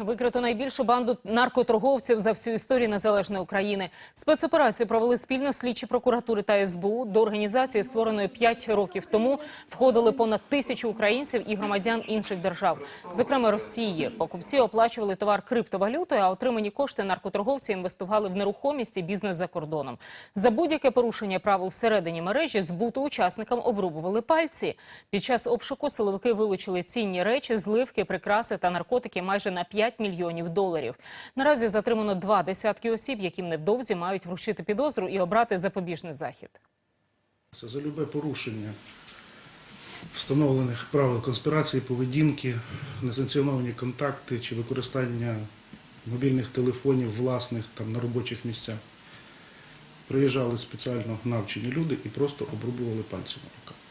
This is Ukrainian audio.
Викрито найбільшу банду наркоторговців за всю історію незалежної України. Спецоперацію провели спільно слідчі прокуратури та СБУ. До організації, створеної 5 років тому, входили понад тисячу українців і громадян інших держав, зокрема Росії. Покупці оплачували товар криптовалютою, а отримані кошти наркоторговці інвестували в нерухомість і бізнес за кордоном. За будь-яке порушення правил всередині мережі збуту учасникам обрубували пальці. Під час обшуку силовики вилучили цінні речі, зливки, прикраси та наркотики майже на 5 мільйонів доларів. Наразі затримано два десятки осіб, яким невдовзі мають вручити підозру і обрати запобіжний захід. Це за любе порушення встановлених правил конспірації, поведінки, несанкціоновані контакти чи використання мобільних телефонів власних там на робочих місцях. Приїжджали спеціально навчені люди і просто обрубували пальці на руках.